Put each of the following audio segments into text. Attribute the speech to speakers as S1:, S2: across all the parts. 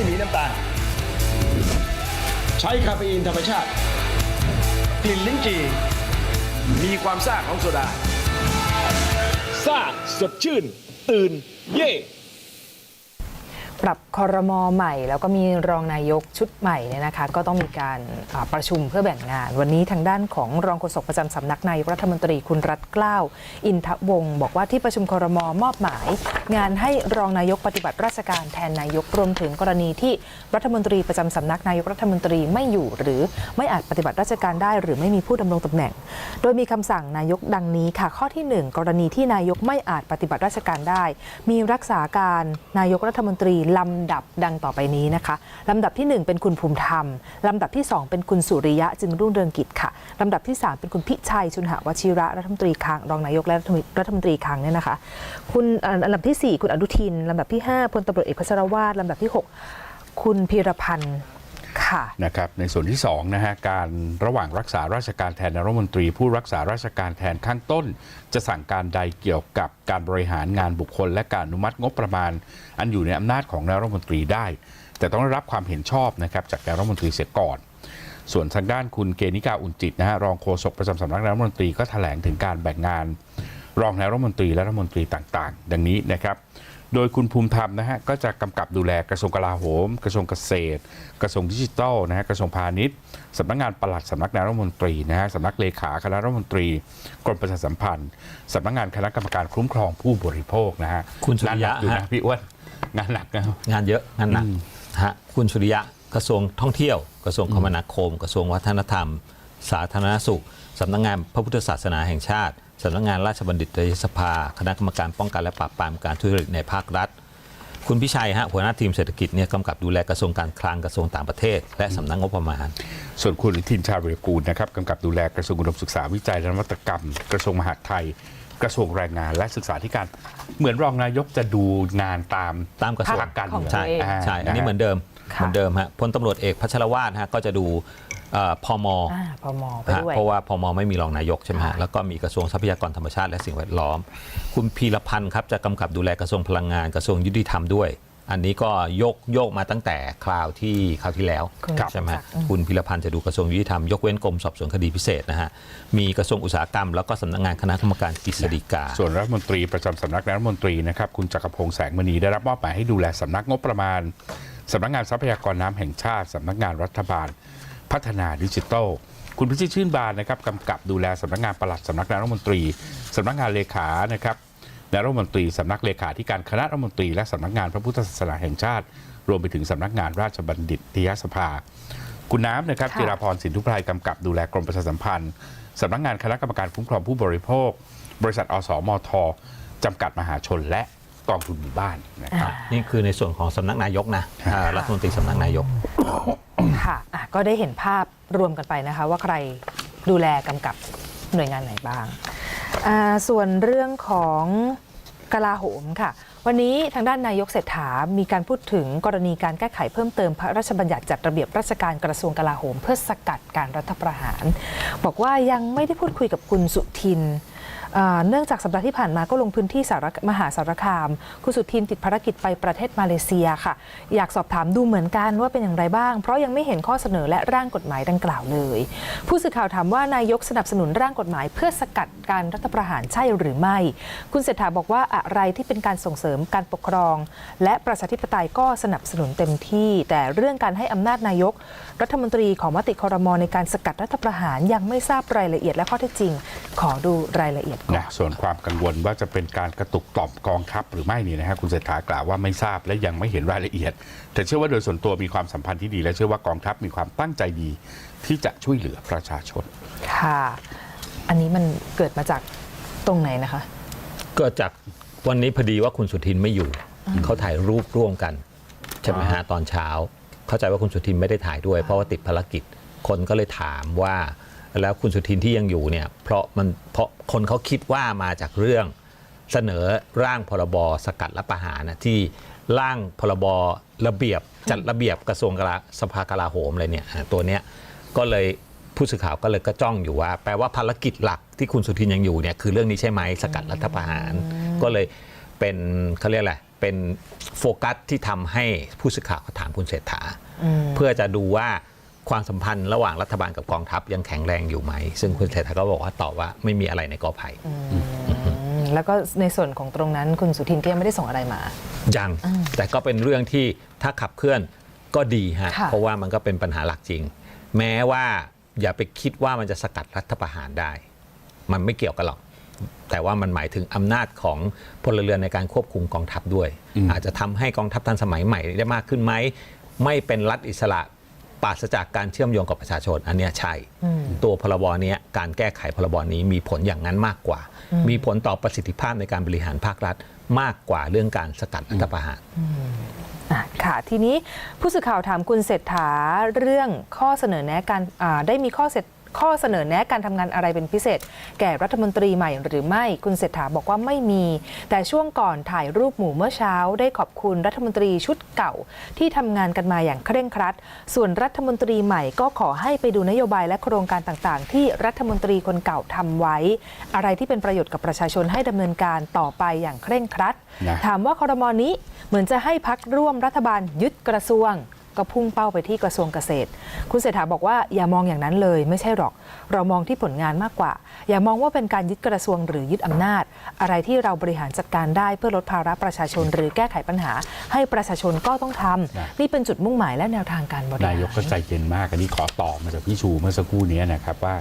S1: ไมีน้ำตาล ใช้คาเฟอีนธรรมชาติ กลิ่นลิ้นจี่ มีความซ่าของโซดา ซ่าสดชื่น ตื่น เย่
S2: ปรับคอรมอใหม่ แล้วก็มีรองนายกชุดใหม่เนี่ยนะคะ ก็ต้องมีการประชุมเพื่อแบ่งงาน วันนี้ทางด้านของรองโฆษกประจำสำนักนายกรัฐมนตรีคุณรัฐเกล้าอินทวงศ์บอกว่าที่ประชุมคอรมอมอบหมาย งานให้รองนายกปฏิบัติราชการแทนนายกรวมถึงกรณีที่รัฐมนตรีประจำสำนักนายกรัฐมนตรีไม่อยู่ หรือไม่อาจปฏิบัติราชการได้ หรือไม่มีผู้ดำรงตำแหน่ง โดยมีคำสั่งนายกดังนี้ค่ะข้อที่หนึ่งกรณีที่นายกไม่อาจปฏิบัติราชการได้ มีรักษาการนายกรัฐมนตรีลำดับดังต่อไปนี้นะคะลำดับที่หนึ่งเป็นคุณภูมิธรรม ลำดับที่สองเป็นคุณสุริยะจึงรุ่งเรืองกิจค่ะลำดับที่สามเป็นคุณพิชัยชุนหวชิระรัฐมนตรีคลังรองนายกและรัฐมนตรีคลังเนี่ยนะคะคุณอ่อลำดับที่สี่คุณอนุทินลำดับที่ห้าพลตำรวจเอกพัชรวาทลำดับที่หกคุณพีรพันธ์
S3: นะครับในส่วนที่2นะฮะการระหว่างรักษาราชการแทนนายรัฐมนตรี ผู้รักษาราชการแทนข้างต้น จะสั่งการใดเกี่ยวกับการบริหารงานบุคคล และการอนุมัติงบประมาณ อันอยู่ในอำนาจของนายรัฐมนตรีได้ แต่ต้องได้รับความเห็นชอบนะครับจากนายรัฐมนตรีเสียก่อนส่วนทางด้านคุณเกณิกาอุ่นจิตนะฮะรองโฆษกประจำสำนักนายรัฐมนตรีก็แถลงถึงการแบ่งงาน รองนายรัฐมนตรีและรัฐมนตรีต่างๆ ดังนี้นะครับ โดยคุณภูมิธรรมนะฮะก็จะกำกับดูแลกระทรวงกลาโหม กระทรวงเกษตร กระทรวงดิจิทัลนะฮะกระทรวงพาณิชย์สำนักงานปลัดสำนักนายกรัฐมนตรีนะฮะสำนักเลขาคณะรัฐมนตรีกรมประชาสัมพันธ์สำนักงานคณะกรรมการคุ้มครองผู้บริโภคนะฮะ
S4: คุณสุริยะ
S3: งานหนักอยู่นะ
S4: ฮะ
S3: พี่อ้วนงานหนักนะ
S4: งานเยอะงานหนักฮะคุณสุริยะกระทรวงท่องเที่ยว กระทรวงคมนาคม กระทรวงวัฒนธรรม สาธารณสุขสำนักงานพระพุทธศาสนาแห่งชาติ สำนักงานราชบัณฑิตยสภา คณะกรรมการป้องกันและปราบปรามการทุจริตในภาครัฐ คุณพิชัยฮะหัวหน้าทีมเศรษฐกิจเนี่ยกำกับดูแลกระทรวงการคลังกระทรวงต่างประเทศ และสำนักงบประมาณ
S3: ส่วนคุณอนุทินชาญวิรกูลนะครับกำกับดูแลกระทรวงอุดมศึกษาวิจัยและนวัตกรรม กระทรวงมหาดไทย กระทรวงแรงงานและศึกษาธิการ เหมือนรองนายกจะดูงานตาม
S4: ตามกระทรวง
S3: หลักการ
S2: ของ
S3: เมือง
S4: ใช่
S2: ตัวเอง
S4: ใช่อันนี้ะ
S3: ฮะ
S4: เหมือนเดิม
S2: ค่ะ
S4: เหมือนเดิมฮะพลตำรวจเอกพัชรวาทฮะก็จะดูเอ่อ พม
S2: อ่าพมไป
S4: ฮะ
S2: ด้วย
S4: เพราะว่าพมไม่มีรองนายกใช่ไหมฮะ
S2: ค่ะ
S4: แล้วก็มีกระทรวงทรัพยากรธรรมชาติและสิ่งแวดล้อม คุณพีรพันธ์ครับจะกำกับดูแลกระทรวงพลังงานกระทรวงยุติธรรมด้วย อันนี้ก็โยกโยกมาตั้งแต่คราวที่คราวที่แล้ว
S2: คุณ
S4: ใช่ไหมฮะ
S2: อืม
S4: คุณพีรพันธ์จะดูกระทรวงยุติธรรมยกเว้นกรมสอบสวนคดีพิเศษนะฮะมีกระทรวงอุตสาหกรรม แล้วก็สำนักงานคณะกรรมการกฤษฎีกา
S3: ส่วนรัฐมนตรีประจำสำนักนายกรัฐมนตรีนะครับคุณจักรพงษ์แสงมณีได้รับมอบหมายให้ดูแลสำนักงบประมาณสำนักงานทรัพยากรน้ำแห่งชาติสำนักงานรัฐบาล พัฒนาดิจิทัลคุณพิชิตชื่นบานนะครับกำกับดูแลสำนักงานปลัดสำนักนายกรัฐมนตรีสำนักงานเลขานะครับนายกรัฐมนตรีสำนักเลขาธิการคณะรัฐมนตรีและสำนักงานพระพุทธศาสนาแห่งชาติ รวมไปถึงสำนักงานราชบัณฑิตยสภา คุณน้ำนะครับ
S2: ค่ะ
S3: จิราพรสินทุพไพรกำกับดูแลกรมประชาสัมพันธ์สำนักงานคณะกรรมการคุ้มครองผู้บริโภค บริษัทอสมทจำกัดมหาชนและกองทุนหมู่บ้านนะครับ
S4: นี่คือในส่วนของสำนักนายกนะอ่ารัฐมนตรีสำนักนายก
S2: ค่ะอะก็ได้เห็นภาพรวมกันไปนะคะ ว่าใครดูแลกำกับหน่วยงานไหนบ้าง ส่วนเรื่องของกลาโหมค่ะ วันนี้ทางด้านนายกเศรษฐา มีการพูดถึงกรณีการแก้ไขเพิ่มเติมพระราชบัญญัติจัดระเบียบราชการกระทรวงกลาโหม เพื่อสกัดการรัฐประหาร บอกว่ายังไม่ได้พูดคุยกับคุณสุทิน เนื่องจากสัปดาห์ที่ผ่านมาก็ลงพื้นที่สารมหาสารคาม คุณสุทินติดภารกิจไปประเทศมาเลเซียค่ะ อยากสอบถามดูเหมือนกันว่าเป็นอย่างไรบ้าง เพราะยังไม่เห็นข้อเสนอและร่างกฎหมายดังกล่าวเลย ผู้สื่อข่าวถามว่านายกสนับสนุนร่างกฎหมาย เพื่อสกัดการรัฐประหารใช่หรือไม่ คุณเศรษฐาบอกว่าอะไรที่เป็นการส่งเสริมการปกครอง และประชาธิปไตยก็สนับสนุนเต็มที่ แต่เรื่องการให้อำนาจนายก รัฐมนตรีของมติคอรมอในการสกัดรัฐประหารยังไม่ทราบรายละเอียดและข้อเท็จจริง ขอดูรายละเอียดก่อน
S3: นะส่วนความกังวลว่าจะเป็นการกระตุกต่อมกองทัพหรือไม่นี่นะฮะคุณเศรษฐากล่าวว่าไม่ทราบและยังไม่เห็นรายละเอียด แต่เชื่อว่าโดยส่วนตัวมีความสัมพันธ์ที่ดี และเชื่อว่ากองทัพมีความตั้งใจดีที่จะช่วยเหลือประชาชน
S2: ค่ะ อันนี้มันเกิดมาจากตรงไหนนะคะ
S4: เกิดจากวันนี้พอดีว่าคุณสุทินไม่อยู่ เขาถ่ายรูปร่วมกันใช่ไหมฮะตอนเช้า เข้าใจว่าคุณสุทินไม่ได้ถ่ายด้วย เพราะว่าติดภารกิจคนก็เลยถามว่า แล้วคุณสุทินที่ยังอยู่เนี่ยเพราะมันเพราะคนเขาคิดว่ามาจากเรื่องเสนอร่างพรบสกัดรัฐประหารนะที่ร่างพรบระเบียบจัดระเบียบกระทรวงกลาสภากลาโหมอะไรเนี่ยอ่าตัวเนี้ยก็เลยผู้สื่อข่าวก็เลยก็จ้องอยู่ว่า แปลว่าภารกิจหลักที่คุณสุทินยังอยู่เนี่ยคือเรื่องนี้ใช่ไหมสกัดรัฐประหาร ก็เลยเป็นเขาเรียกอะไรเป็นโฟกัสที่ทำให้ผู้สื่อข่าวเขาถามคุณเศรษฐา
S2: อืม
S4: เพื่อจะดูว่า ความสัมพันธ์ระหว่างรัฐบาลกับกองทัพยังแข็งแรงอยู่ไหม ซึ่งคุณเศรษฐาก็บอกว่าตอบว่าไม่มีอะไรในกอไผ่
S2: อืมแล้วก็ในส่วนของตรงนั้นคุณสุทินก็ยังไม่ได้ส่งอะไรมา
S4: ยังแต่ก็เป็นเรื่องที่ถ้าขับเคลื่อนก็ดีฮะ
S2: ค่ะ
S4: เพราะว่ามันก็เป็นปัญหาหลักจริง แม้ว่าอย่าไปคิดว่ามันจะสกัดรัฐประหารได้ มันไม่เกี่ยวกันหรอก แต่ว่ามันหมายถึงอำนาจของพลเรือนในการควบคุมกองทัพด้วย อาจจะทำให้กองทัพทันสมัยใหม่ได้มากขึ้นไหมไม่เป็นรัฐอิสระ ปราศจากการเชื่อมโยงกับประชาชนอันเนี้ยใช่ ตัวพรบเนี้ยการแก้ไขพรบนี้มีผลอย่างนั้นมากกว่า มีผลต่อประสิทธิภาพในการบริหารภาครัฐ มากกว่าเรื่องการสกัดรัฐประหาร
S2: อะค่ะทีนี้ผู้สื่อข่าวถามคุณเศรษฐาเรื่องข้อเสนอแนะการอ่าได้มีข้อเสร็จ ข้อเสนอแนะการทำงานอะไรเป็นพิเศษ แก่รัฐมนตรีใหม่หรือไม่คุณเศรษฐาบอกว่าไม่มี แต่ช่วงก่อนถ่ายรูปหมู่เมื่อเช้า ได้ขอบคุณรัฐมนตรีชุดเก่า ที่ทำงานกันมาอย่างเคร่งครัด ส่วนรัฐมนตรีใหม่ก็ขอให้ไปดูนโยบายและโครงการต่างๆ ที่รัฐมนตรีคนเก่าทำไว้ อะไรที่เป็นประโยชน์กับประชาชนให้ดำเนินการต่อไปอย่างเคร่งครัด
S3: นะ
S2: ถามว่าคอรมอนี้เหมือนจะให้พักร่วมรัฐบาลยึดกระทรวง ก็พุ่งเป้าไปที่กระทรวงเกษตร คุณเศรษฐาบอกว่าอย่ามองอย่างนั้นเลยไม่ใช่หรอก เรามองที่ผลงานมากกว่า อย่ามองว่าเป็นการยึดกระทรวงหรือยึดอำนาจ อะไรที่เราบริหารจัดการได้เพื่อลดภาระประชาชน หรือแก้ไขปัญหา ให้ประชาชนก็ต้องทำ
S3: นะ
S2: นี่เป็นจุดมุ่งหมายและแนวทางการบริหาร
S3: นายกก็ใจเย็นมากอันนี้ขอตอบมาจากพี่ชูเมื่อสักครู่นี้นะครับว่า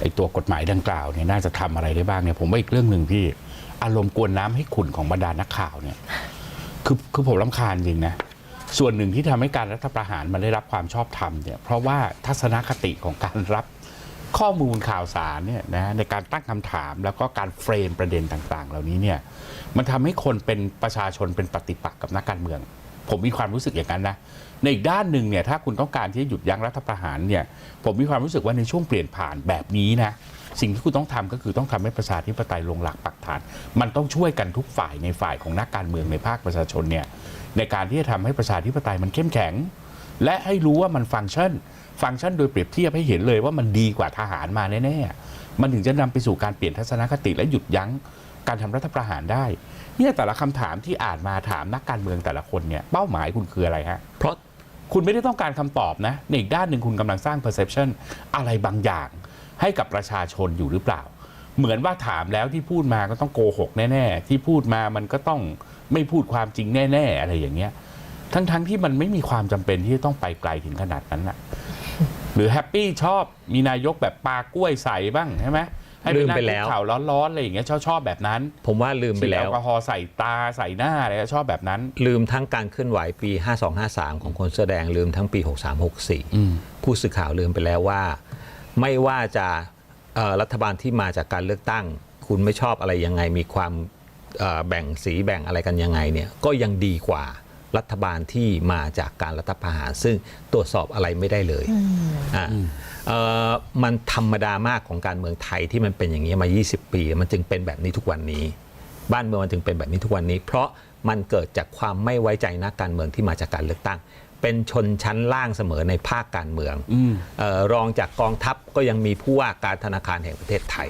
S3: ไอ้ตัวกฎหมายดังกล่าวเนี่ยน่าจะทำอะไรได้บ้างเนี่ยผมว่าอีกเรื่องหนึ่งพี่ อารมณ์กวนน้ำให้ขุ่นของบรรดานักข่าวเนี่ยคือคือผมรำคาญจริงนะ ส่วนหนึ่งที่ทำให้การรัฐประหารมันได้รับความชอบธรรมเนี่ยเพราะว่าทัศนคติของการรับข้อมูลข่าวสารเนี่ยนะในการตั้งคำถามแล้วก็การเฟรมประเด็นต่าง ๆ เหล่านี้เนี่ยมันทำให้คนเป็นประชาชนเป็นปฏิปักษ์กับนักการเมือง ผมมีความรู้สึกอย่างนั้นนะในอีกด้านหนึ่งเนี่ยถ้าคุณต้องการที่จะหยุดยั้งรัฐประหารเนี่ยผมมีความรู้สึกว่าในช่วงเปลี่ยนผ่านแบบนี้นะสิ่งที่คุณต้องทำก็คือต้องทำให้ประชาธิปไตยลงหลักปักฐาน มันต้องช่วยกันทุกฝ่ายในฝ่ายของนักการเมืองในภาคประชาชนเนี่ย ในการที่จะทำให้ประชาธิปไตยมันเข้มแข็ง และให้รู้ว่ามันฟังก์ชัน ฟังก์ชันโดยเปรียบเทียบให้เห็นเลยว่ามันดีกว่าทหารมาแน่ๆ มันถึงจะนำไปสู่การเปลี่ยนทัศนคติและหยุดยั้งการทำรัฐประหารได้ เนี่ยแต่ละคำถามที่อ่านมาถามนักการเมืองแต่ละคนเนี่ยเป้าหมายคุณคืออะไรฮะ
S4: เพราะ
S3: คุณไม่ได้ต้องการคำตอบนะในอีกด้านหนึ่งคุณกำลังสร้าง perception อะไรบางอย่าง ให้กับประชาชนอยู่หรือเปล่า เหมือนว่าถามแล้วที่พูดมาก็ต้องโกหกแน่ ๆ ที่พูดมามันก็ต้อง ไม่พูดความจริงแน่ ๆ อะไรอย่างเงี้ย ทั้งๆที่มันไม่มีความจำเป็นที่จะต้องไปไกลถึงขนาดนั้นนะหรือแฮปปี้ชอบมีนายกแบบปลากล้วยใส่บ้างใช่ไหมให้
S4: ลืม
S3: นั่ง
S4: ไปแล้ว
S3: คุกข่าวร้อนๆอะไรอย่างเงี้ยชอบชอบแบบนั้น
S4: ผมว่าลืมไป
S3: ฉีด
S4: แล้
S3: แอ
S4: ว
S3: ลกอฮอล์ใส่ตาใส่หน้าอะไรก็ชอบแบบนั้น
S4: ลืมทั้งการเคลื่อนไหวปี 5253 ของคนเสื้อแดงลืมทั้งปี 6364 ผู้สื่อข่าวลืมไปแล้วว่า ไม่ว่าจะเอ่อรัฐบาลที่มาจากการเลือกตั้ง คุณไม่ชอบอะไรยังไงมีความเอ่อ แบ่งสีแบ่งอะไรกันยังไงเนี่ยก็ยังดีกว่ารัฐบาลที่มาจากการรัฐประหาร ซึ่งตรวจสอบอะไรไม่ได้เลยอะเอ่อมันธรรมดามากของการเมืองไทยที่มันเป็นอย่างนี้มา 20 ปี มันจึงเป็นแบบนี้ทุกวันนี้ บ้านเมืองมันจึงเป็นแบบนี้ทุกวันนี้ เพราะมันเกิดจากความไม่ไว้ใจนักการเมืองที่มาจากการเลือกตั้ง เป็นชนชั้นล่างเสมอในภาคการเมืองเออรองจากกองทัพก็ยังมีผู้ว่าการธนาคารแห่งประเทศไทย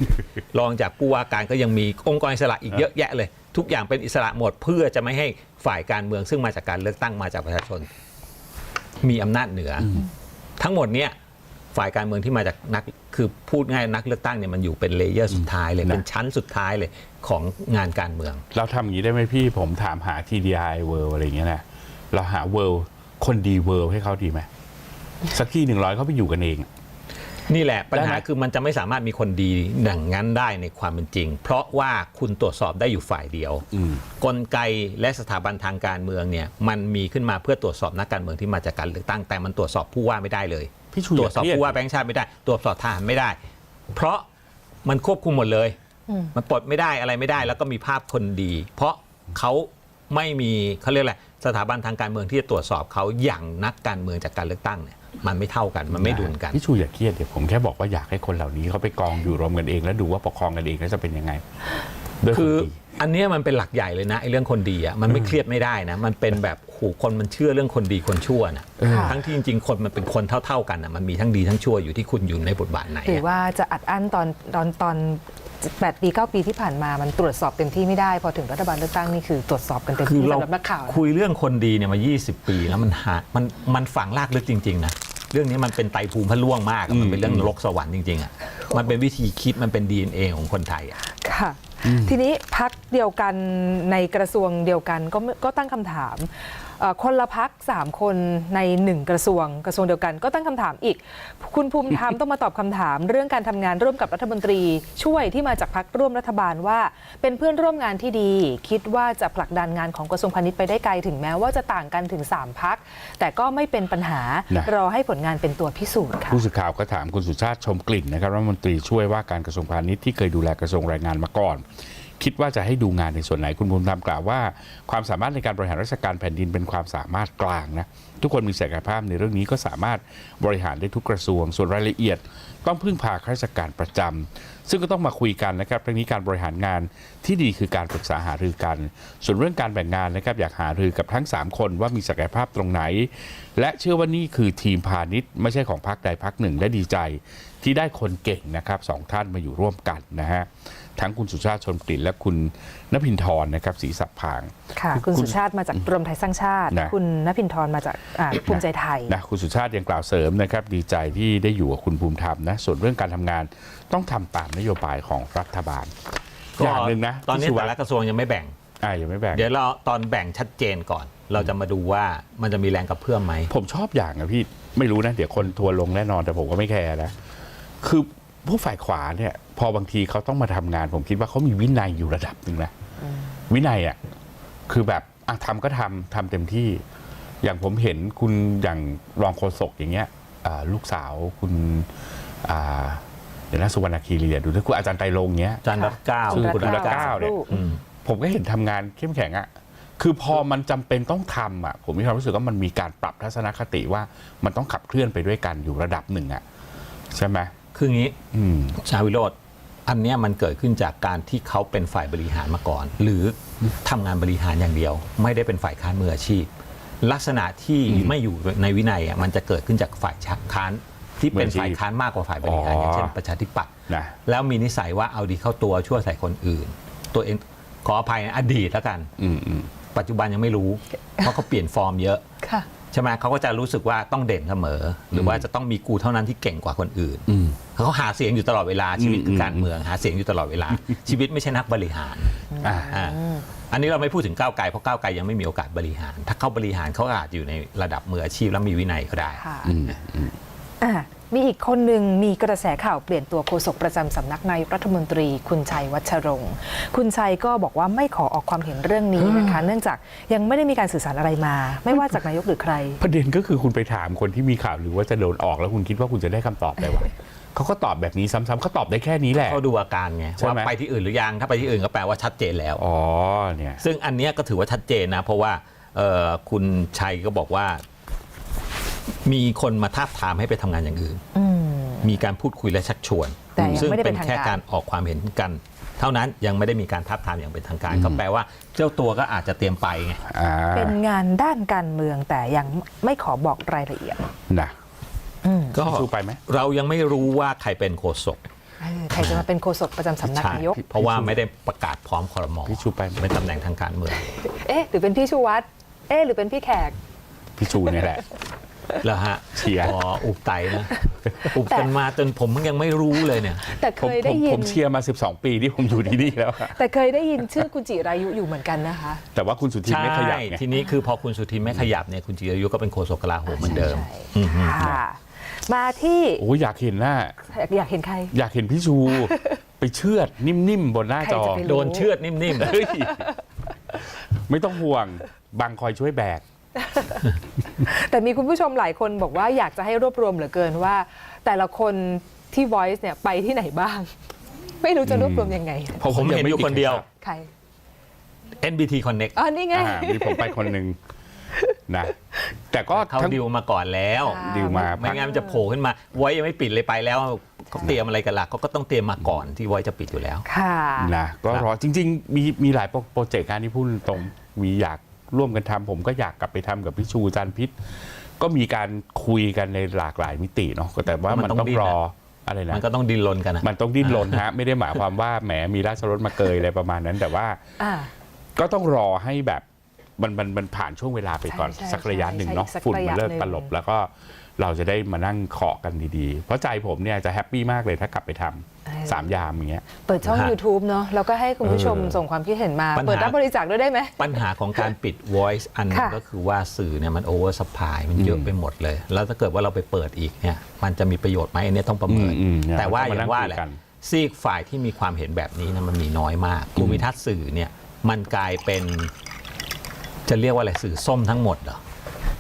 S4: รองจากผู้ว่าการก็ยังมีองค์กรอิสระอีกเยอะแยะเลย ทุกอย่างเป็นอิสระหมดเพื่อจะไม่ให้ฝ่ายการเมืองซึ่งมาจากการเลือกตั้งมาจากประชาชน มีอำนาจเหนืออทั้งหมดเนี้ยฝ่ายการเมืองที่มาจากนักคือพูดง่ายนักเลือกตั้งเนี่ยมันอยู่เป็นเลเยอร์สุดท้ายเลย
S3: นะ
S4: เป็นชั้นสุดท้ายเลยของงานการเมือง
S3: เราทำอย่างนี้ได้ไหมพี่ผมถามหา TDI World อะไรอย่างเงี้ยนะเราหา World คนดี World ให้เขาดีไหมสักที่หนึ่งร้อยเขาไปอยู่กันเอง
S4: นี่แหละปัญหา
S3: ได้ไหม
S4: คือมันจะไม่สามารถมีคนดีอย่างนั้นได้ในความเป็นจริง เพราะว่าคุณตรวจสอบได้อยู่ฝ่ายเดียว
S3: อืม
S4: กลไกและสถาบันทางการเมืองเนี่ย มันมีขึ้นมาเพื่อตรวจสอบนักการเมืองที่มาจากการเลือกตั้งแต่มันตรวจสอบผู้ว่าไม่ได้เลย
S3: พี่ชู
S4: ตรวจสอบ
S3: อย่าเครียด
S4: ผู้ว่าแบงค์ชาติไม่ได้ ตรวจสอบทหารไม่ได้ เพราะมันควบคุมหมดเลย มันปลดไม่ได้อะไรไม่ได้ แล้วก็มีภาพคนดี เพราะเขาไม่มีเขาเรียกอะไร สถาบันทางการเมืองที่จะตรวจสอบเขาอย่างนักการเมืองจากการเลือกตั้งเนี่ยมันไม่เท่ากันมันไม่ดุลกัน
S3: พี่ชูอย่าเครียดเดี๋ยวผมแค่บอกว่าอยากให้คนเหล่านี้เขาไปกองอยู่รวมกันเองแล้วดูว่าปกครองกันเองแล้วจะเป็นยังไงด้วย
S4: คือ
S3: นดี
S4: อันเนี้ยมันเป็นหลักใหญ่เลยนะไอ้เรื่องคนดีอะมันไม่เครียดไม่ได้นะ มันเป็นแบบโหคนมันเชื่อเรื่องคนดีคนชั่วนะ
S3: เออ
S4: ทั้งที่จริง ๆ คนมันเป็นคนเท่า ๆกันอะมันมีทั้งดีทั้งชั่วอยู่ที่คุณอยู่ในบทบาทไหน
S2: หรือ
S4: อะ
S2: ว่าจะอัดอั้นตอนตอนตอน 8 ปี 9 ปีที่ผ่านมามันตรวจสอบเต็มที่ไม่ได้ พอถึงรัฐบาลเลือกตั้งนี่คือตรวจสอบกันเต็ม
S4: คือ
S2: ที่
S4: เรา
S2: สำหรับนักข่าวนะ
S4: คุยเรื่องคนดีเนี่ยมา 20 ปีแล้วมันหามันมันฝังลากลึกจริง ๆ นะ เรื่องนี้มันเป็นไตรภูมิพระล่วงมากอะมันเป็นเรื่องนรกสวรรค์จริงๆอะมันเป็นวิธีคิดมันเป็น DNA ของคนไทยอะ
S2: ค่ะ ทีนี้พักเดียวกันในกระทรวงเดียวกันก็ไม่ก็ตั้งคำถามเอ่อ คนละพักสามคนในหนึ่งกระทรวงกระทรวงเดียวกันก็ตั้งคำถามอีก คุณภูมิธรรมต้องมาตอบคำถาม เรื่องการทำงานร่วมกับรัฐมนตรี ช่วยที่มาจากพักร่วมรัฐบาลว่า เป็นเพื่อนร่วมงานที่ดี คิดว่าจะผลักดันงานของกระทรวงพาณิชย์ไปได้ไกลถึงแม้ว่าจะต่างกันถึง 3 พัก แต่ก็ไม่เป็นปัญหา
S3: นะ
S2: รอให้ผลงานเป็นตัวพิสูจน์ค่ะ
S3: ผู้สื่อข่าวก็ถามคุณสุชาติชมกลิ่นนะครับรัฐมนตรีช่วยว่าการกระทรวงพาณิชย์ที่เคยดูแลกระทรวงแรงงานมาก่อน คิดว่าจะให้ดูงานในส่วนไหนคุณภูมิธรรมกล่าวว่า ความสามารถในการบริหารราชการแผ่นดินเป็นความสามารถกลางนะทุกคนมีศักยภาพในเรื่องนี้ก็สามารถบริหารได้ทุกกระทรวง ส่วนรายละเอียด ต้องพึ่งพาข้าราชการประจำซึ่งก็ต้องมาคุยกันนะครับเรื่องนี้การบริหารงานที่ดีคือการปรึกษาหารือกัน ส่วนเรื่องการแบ่งงานนะครับอยากหารือกับทั้ง 3 คนว่ามีศักยภาพตรงไหน และเชื่อว่านี่คือทีมพาณิชย์ไม่ใช่ของพรรคใดพรรคหนึ่งและดีใจ ที่ได้คนเก่งนะครับสองท่านมาอยู่ร่วมกันนะฮะ ทั้งคุณสุชาติชนกลิ่นและคุณนภินทร์นะครับศรีสัพพาง
S2: ค่ะ คุณสุชาติมาจากรวมไทยสร้างชาติ
S3: นะ
S2: คุณนภินทร์มาจากอ่าภูมิใจไทย
S3: นะคุณสุชาติยังกล่าวเสริมนะครับดีใจที่ได้อยู่กับคุณภูมิธรรมนะส่วนเรื่องการทำงานต้องทำตามนโยบายของรัฐบาลอย่างหนึ่งนะ
S4: ตอนนี้
S3: พี่สุวั
S4: แต่
S3: ส
S4: ละ
S3: ดิ์
S4: กระทรวงยังไม่แบ่ง
S3: อ่ายังไม่แบ่ง
S4: เดี๋ยวเราตอนแบ่งชัดเจนก่อน เราจะมาดูว่ามันจะมีแรงกระเพื่อมไหม
S3: ผมชอบอย่างอะพี่ไม่รู้นะเดี๋ยวคนทัวร์ลงแน่นอนแต่ผมก็ไม่แคร์นะคือ ผู้ฝ่ายขวาเนี่ยพอบางทีเขาต้องมาทำงาน ผมคิดว่าเขามีวินัยอยู่ระดับหนึ่งนะวินัยอะคือแบบอะทำก็ทำทำเต็มที่ อย่างผมเห็นคุณอย่างรองโฆษกอย่างเงี้ยอ่าลูกสาวคุณอ่าเดี๋ยวนะสุวรรณคีรีอะดูด้วยคุณอาจารย์ไตรรงค์เงี้ย
S4: จันทร์รัตน์เก้า
S3: ชื่อคุณ
S4: รั
S3: รั
S4: ต
S3: ตน์
S4: น์เก้า
S3: เก้าเนี่ย
S4: อืม
S3: ผมก็เห็นทำงานเข้มแข็งอะคือพอมันจำเป็นต้องทำอะผมมีความรู้สึกว่ามันมีการปรับทัศนคติว่ามันต้องขับเคลื่อนไปด้วยกันอยู่ระดับหนึ่งอะใช่ไหม
S4: คืองี้
S3: อืม
S4: ชาวิโรธอันเนี้ยมันเกิดขึ้นจากการที่เขาเป็นฝ่ายบริหารมาก่อน หรือทำงานบริหารอย่างเดียว ไม่ได้เป็นฝ่ายค้านมืออาชีพ ลักษณะที่
S3: อืม
S4: ไม่อยู่ในวินัยอะมันจะเกิดขึ้นจากฝ่ายค้านที่เป็น
S3: มืออาชีพ
S4: ฝ่ายค้านมากกว่าฝ่ายบริหาร
S3: อ๋อ
S4: อ
S3: อย่าง
S4: เช่นประชาธิปัตย์
S3: นะ
S4: แล้วมีนิสัยว่าเอาดีเข้าตัวช่วยใส่คนอื่น ตัวเองขออภัยนะอดีตแล้วกัน
S3: อืมอืม
S4: ปัจจุบันยังไม่รู้ เพราะเขาเปลี่ยนฟอร์มเยอะ
S2: ค่ะ
S4: ใช่ไหมเขาก็จะรู้สึกว่าต้องเด่นเสมอ หรือว่าจะต้องมีกูเท่านั้นที่เก่งกว่าคนอื่น
S3: อืม
S4: เขาหาเสียงอยู่ตลอดเวลาชีวิตคือ
S3: ม
S4: การเมืองหาเสียงอยู่ตลอดเวลา ชีวิตไม่ใช่นักบริหาร
S3: อ่า
S4: อ่าอันนี้เราไม่พูดถึงก้าวไกลเพราะก้าวไกลยังไม่มีโอกาสบริหาร ถ้าเขาบริหารเขาอาจอยู่ในระดับมืออาชีพและมีวินัยก็ได้
S2: ค่ะ
S3: อื มอืม
S2: อะมีอีกคนหนึ่งมีกระแสข่าวเปลี่ยนตัวโฆษกประจำสำนักนายกรัฐมนตรี คุณชัยวัชรงค์คุณชัยก็บอกว่าไม่ขอออกความเห็นเรื่องนี้นะคะ เนื่องจากยังไม่ได้มีการสื่อสารอะไรมา ไม่ว่าจากนายกหรือใคร
S3: ประเด็นก็คือคุณไปถามคนที่มีข่าวหรือว่าจะโดนออกแล้วคุณคิดว่าคุณจะได้คำตอบอะไรวะเขาก็ตอบแบบนี้ซ้ำๆเขาตอบได้แค่นี้แหละ
S4: เขาดูอาการไง
S3: ใช่
S4: ว่า
S3: ไหม
S4: ไปที่อื่นหรือยังถ้าไปที่อื่นก็แปลว่าชัดเจนแล้ว
S3: อ๋อเนี่ย
S4: ซึ่งอันเนี้ยก็ถือว่าชัดเจนนะ เพราะว่าเอ่อคุณชัยก็บอกว่า มีคนมาทาบทามให้ไปทำงานอย่างอื่น
S2: อืม
S4: มีการพูดคุยและชักชวน
S2: แต่ยัง
S4: ซึ่ง
S2: ไม่ได้เป็
S4: เป็น
S2: นทาง
S4: แค่
S2: การ
S4: การออกความเห็นกัน เท่านั้นยังไม่ได้มีการทับทามอย่างเป็นทางการก็แปลว่าเจ้าตัวก็อาจจะเตรียมไปไง
S3: อ่า
S2: เป็นงานด้านการเมืองแต่ยังไม่ขอบอกรายละเอียด
S3: นะ
S2: อืม
S4: ก็
S3: สู้ไปไหม
S4: เรายังไม่รู้ว่าใครเป็นโฆษก
S2: เออใครจะมาเป็นโฆษกประจำสำนัก
S4: ใช่
S2: นายก
S4: เพราะว่าไม่ได้ประกาศพร้อมคอรมอ
S3: พี่ชูไปไหม
S4: เป็นตำแหน่งทางการเมือง
S2: เอ๊ะหรือเป็นพี่ชูวัตรเอ๊ะหรือเป็นพี่แขก
S3: พี่ชูเนี่ยแหละ
S4: แล้วฮะ
S3: เชียร์
S4: อ๋ออุบไตนะ อุบกันมาจนผมยังไม่รู้เลยเนี่ย
S2: แต่เค
S3: ผม
S2: ย
S3: ผ
S2: ได้
S3: ม
S2: ยิ
S3: ผ
S2: น
S3: มเชียร์มา 12 ปีที่ผมอยู่ที่นี่แล้วอะ
S2: แต่เคยได้ยินชื่อคุณจิรายุอยู่เหมือนกันนะคะ
S3: แต่ว่าคุณสุทิน
S4: ใช่
S3: ไม่ขยับไง
S4: ทีนี้คือพอคุณสุทินไม่ขยับเนี่ยคุณจิรายุก็เป็นโฆษกกลาโหมเหมือนเดิม
S2: ใช่
S4: อืม
S2: ค่ะมาที่
S3: โอ้ยอยากเห็นหน้า
S2: อยากเห็นใคร
S3: อยากเห็นพี่ชู ไปเชือดนิ่มๆบนหน้าจอ
S2: ใครจะไปรู้
S4: โดนเชือดนิ่ม
S3: เฮ้ยไม่ต้องห่วงบางคอยช่วยแบก
S2: แต่มีคุณผู้ชมหลายคนบอกว่าอยากจะให้รวบรวมเหลือเกินว่า แต่ละคนที่ Voice เนี่ยไปที่ไหนบ้าง ไม่รู้จะรวบรวมยังไง
S3: เพราะ
S4: ผมเห็นอยู่คนเดียว
S2: ใคร
S4: ๆ NBT Connect
S2: อ๋อนี่ไง
S3: อ่ามีผมไปคนหนึ่งนะ แต่ก็
S4: เขา
S3: ทั้ง
S4: ดิวมาก่อนแล้ว
S2: ค่ะ
S3: ดิวมา
S4: ไม่งั้นมันจะโผล่ขึ้นมาไว้ยังไม่ปิดเลยไปแล้วเขาเตรียมอะไรกันล่ะเขาก็ต้องเตรียมมาก่อนที่ไว้จะปิดอยู่แล้ว
S2: ค่ะ
S3: นะก็รอจริง ๆ มีมีหลายโปรเจกต์งานที่พูดตรงมีอยาก ร่วมกันทำผมก็อยากกลับไปทำกับพี่ชูจันทร์พิษ ก็มีการคุยกันในหลากหลายมิติเนาะแต่ว่า
S4: มั
S3: มัน
S4: นต้อง
S3: ต้อง
S4: ดิ้น
S3: รอ
S4: อะ
S3: อะไรนะ
S4: มันก็ต้องดิ้นรนกันนะ
S3: มันต้องดิ้นรนฮะไม่ได้หมายความว่าแหมมีราชรถมาเกยอะไรประมาณนั้น แต่ว่า
S2: อ่า
S3: ก็ต้องรอให้แบบมันมันมันผ่านช่วงเวลาไปก่อน
S2: ใช่ใช่
S3: สักระยะหนึ่งเนาะ
S2: ใช่สัก
S3: ฝุ่น
S2: ระ
S3: มั
S2: ยะ
S3: นเลิก
S2: หนึ่ง
S3: ตลบแล้วก็เราจะได้มานั่งเคาะกันดีๆ เพราะใจผมเนี่ยจะแฮปปี้มากเลยถ้ากลับไปทำ สามยามอย่างเงี้ย
S2: เปิดช่อง
S4: ฮะ
S2: YouTube เนาะแล้วก็ให้คุณผู้ชม
S3: เออ
S2: ส่งความคิดเห็นมา
S4: ปัญหา
S2: เปิดรับบริจาคด้วยได้ไหม
S4: ปัญหาของการปิด voice อันหนึง
S2: ค่ะ
S4: ก็คือว่าสื่อเนี่ยมัน over supply มันเยอะ
S3: อืม
S4: ไปหมดเลย แล้วถ้าเกิดว่าเราไปเปิดอีกเนี่ยมันจะมีประโยชน์ไหมอันนี้ต้องประเมิน
S3: อืมอืมเนี่ย
S4: แต่ว่า
S3: เรา
S4: อ
S3: ต้องมา
S4: ย่างว่า
S3: นั่งคุย
S4: แหละ
S3: กัน
S4: ซีกฝ่ายที่มีความเห็นแบบนี้นะมันมีน้อยมากภูมิทัศน์สื่อเนี่ยมันกลายเป็น จะเรียกว่าอะไรสื่อส้มทั้งหมดเหรอ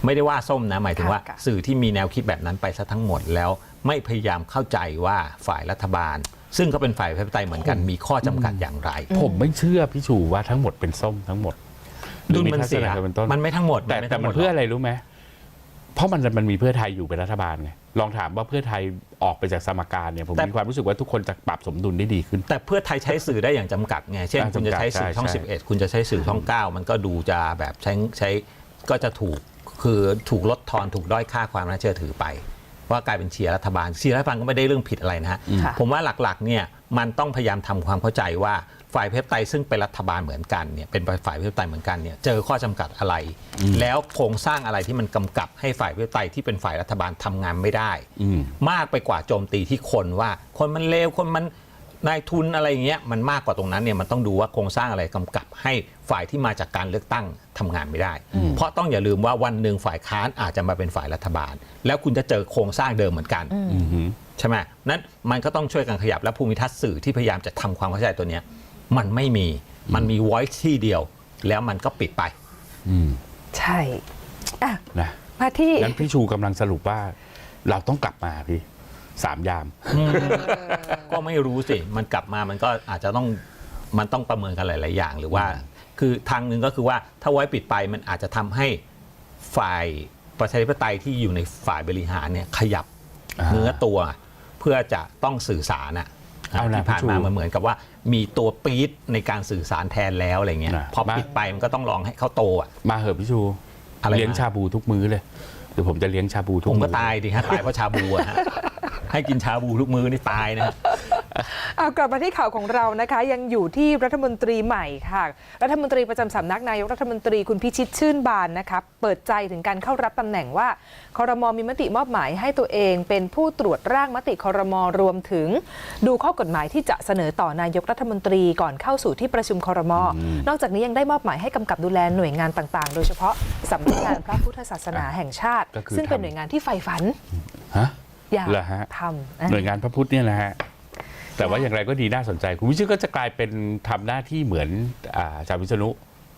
S4: ไม่ได้ว่าส้มนะหมายถึงว่า
S2: ค่ะ
S4: สื่อที่มีแนวคิดแบบนั้นไปซะทั้งหมดแล้วไม่พยายามเข้าใจว่าฝ่ายรัฐบาล ซึ่งก็เป็นฝ่ายประชาธิปไตยเหมือนกันมีข้อจำกัดอย่างไร
S3: ผมไม่เชื่อพี่ชูว่าทั้งหมดเป็นส้มทั้งหมด
S4: ดุลมันเสีย
S3: หรือทัศะเป็นต้น
S4: มันไม่ทั้งหมด
S3: แต่
S4: ไแต่ทั้งห
S3: มั
S4: ด
S3: นเพื่อ
S4: หรก
S3: อะไรรู้ไหมเพราะมันมันมีเพื่อไทยอยู่เป็นรัฐบาลไงลองถามว่าเพื่อไทยออกไปจากสมการเนี่ยผม
S4: แต่
S3: มีความรู้สึกว่าทุกคนจะปรับสมดุลได้ดีขึ้น
S4: แต่เพื่อไทยใช้สื่อได้อย่างจำกัดไง เช่น
S3: อ่า
S4: คุณจะใช้สื่อ
S3: จำกัด
S4: ช่อง
S3: ใช่
S4: 11 คุณจะใช้สื่อช่อง 9 มันก็ดูจะแบบใช้ใช้ก็จะถูกคือถูกลดทอนถูกด้อยค่าความน่าเชื่อถือไป ว่ากลายเป็นเชียร์รัฐบาลเชียร์รัฐบาลก็ไม่ได้เรื่องผิดอะไรนะฮะ
S2: ค่ะ
S4: ผมว่าหลักๆเนี่ยมันต้องพยายามทำความเข้าใจว่าฝ่ายเพชรไตยซึ่งเป็นรัฐบาลเหมือนกันเนี่ยเป็นฝ่ายเพชรไตยเหมือนกันเนี่ยเจอข้อจำกัดอะไร แล้วโครงสร้างอะไรที่มันกำกับให้ฝ่ายเพชรไตยที่เป็นฝ่ายรัฐบาลทำงานไม่ได้
S3: อืม
S4: มากไปกว่าโจมตีที่คนว่าคนมันเลวคนมัน นายทุนอะไรอย่างเงี้ยมันมากกว่าตรงนั้นเนี่ยมันต้องดูว่าโครงสร้างอะไรกำกับให้ฝ่ายที่มาจากการเลือกตั้งทำงานไม่ได้ เพราะต้องอย่าลืมว่าวันหนึ่งฝ่ายค้านอาจจะมาเป็นฝ่ายรัฐบาล แล้วคุณจะเจอโครงสร้างเดิมเหมือนกัน
S3: อือหือ
S4: ใช่ไหมนั้นมันก็ต้องช่วยกันขยับและภูมิทัศน์สื่อที่พยายามจะทำความเข้าใจตัวเนี้ยมันไม่มีมันมี voice ที่เดียว แล้วมันก็ปิดไป
S3: อืม
S2: ใช่อะ
S3: นะ
S2: มาที่
S3: งั้นพี่ชูกำลังสรุปว่า เราต้องกลับมาพี่ สามยาม
S4: ก็ไม่รู้สิ มันกลับมามันก็อาจจะต้องมันต้องประเมินกันหลาย ๆ อย่าง หรือว่า คือทางหนึ่งก็คือว่าถ้าไว้ปิดไปมันอาจจะทำให้ฝ่ายประชาธิปไตยที่อยู่ในฝ่ายบริหารเนี่ยขยับ
S3: อ่า
S4: เนื้อตัว เพื่อจะต้องสื่อสารอะ
S3: เอานะ
S4: ที่ผ่าน
S3: พี่ชู
S4: มามันเหมือนกับว่า มีตัวปี๊ดในการสื่อสารแทนแล้วอะไรเงี้ย
S3: นะ
S4: พอ
S3: มา
S4: ปิดไปมันก็ต้องลองให้เขาโตอะ
S3: มาเหอะพี่ชู
S4: อะไร
S3: เลี้ยง
S4: นะ
S3: ชาบูทุกมื้อเลย เดี๋ยวผมจะเลี้ยงชาบูทุก
S4: ผม
S3: มื้อ
S4: ก็ตายดิฮะตายเพราะชาบูอะฮะให้กินชาบูทุกมื้อนี่ตายนะฮะ
S2: เอากลับมาที่ข่าวของเรานะคะ ยังอยู่ที่รัฐมนตรีใหม่ค่ะ รัฐมนตรีประจำสำนักนายกรัฐมนตรีคุณพิชิตชื่นบานนะคะเปิดใจถึงการเข้ารับตำแหน่งว่าคอรมอมีมติมอบหมายให้ตัวเองเป็นผู้ตรวจร่างมติคอรมอรวมถึง ดูข้อกฎหมายที่จะเสนอต่อนายกรัฐมนตรีก่อนเข้าสู่ที่ประชุมคอรมอนอกจากนี้ยังได้มอบหมายให้กำกับดูแลหน่วยงานต่างๆ โดยเฉพาะสำนักงานพระพุทธศาสนาแห่งชาติ
S3: ก็คือ
S2: ซึ่งเป็น
S3: ทำ
S2: หน่วยงานที่ใฝ่ฝัน
S3: ฮะ
S2: อยาก
S3: เหรอฮะ
S2: ทำอะ
S3: หน่วยงานพระพุทธเนี่ยนะฮะแต่ว่าอย่างไรก็ดีน่าสนใจ คุณวิชิตก็จะกลายเป็นทำหน้าที่เหมือนอาอาจารย์วิษณุ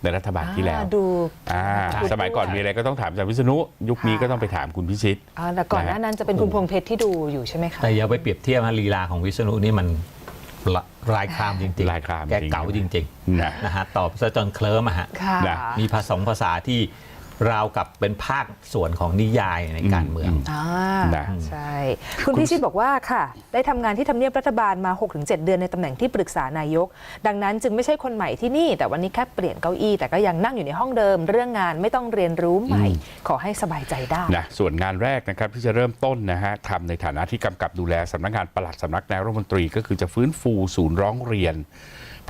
S3: ในรัฐบาลที่แล้ว
S2: อ่าดู
S3: อ่า
S2: พูด
S3: สมัยก่อน
S2: ด้วย
S3: มีอะไรก็ต้องถามอาจารย์วิษณุยุคนี้
S2: ค่ะ
S3: ก็ต้องไปถามคุณพิชิต
S2: อ่าแต่ก่อนหน้านั้นจะเป็นคุณพวงเพชรที่ดูอยู่ใช่ไหมคะ
S4: แต่อย่าไปเปรียบเทียบนะลีลาของวิษณุนี่มันละรายครามจริงๆ
S3: รายคราม
S4: แก
S3: จริง
S4: เก๋าจริง
S3: นะ
S4: ๆนะฮะตอบซะจนเคลิ้มอะฮะ
S2: ค่ะ
S3: นะ
S4: มีภาษาภาษาที่ ราวกับเป็นภาคส่วนของนิยายในการเมือง
S3: อืม
S2: อ่า
S3: นะ
S2: ใช่ คุณพิชิตบอกว่าค่ะ ได้ทำงานที่ทำเนียบรัฐบาลมา 6-7 เดือนในตำแหน่งที่ปรึกษานายก ดังนั้นจึงไม่ใช่คนใหม่ที่นี่ แต่วันนี้แค่เปลี่ยนเก้าอี้ แต่ก็ยังนั่งอยู่ในห้องเดิม เรื่องงานไม่ต้องเรียนรู้ใหม่ ขอให้สบายใจได้
S3: นะส่วนงานแรกนะครับที่จะเริ่มต้นนะฮะทำในฐานะที่กำกับดูแลสำนักงานปลัดสำนักนายกรัฐมนตรี ก็คือจะฟื้นฟูศูนย์ร้องเรียน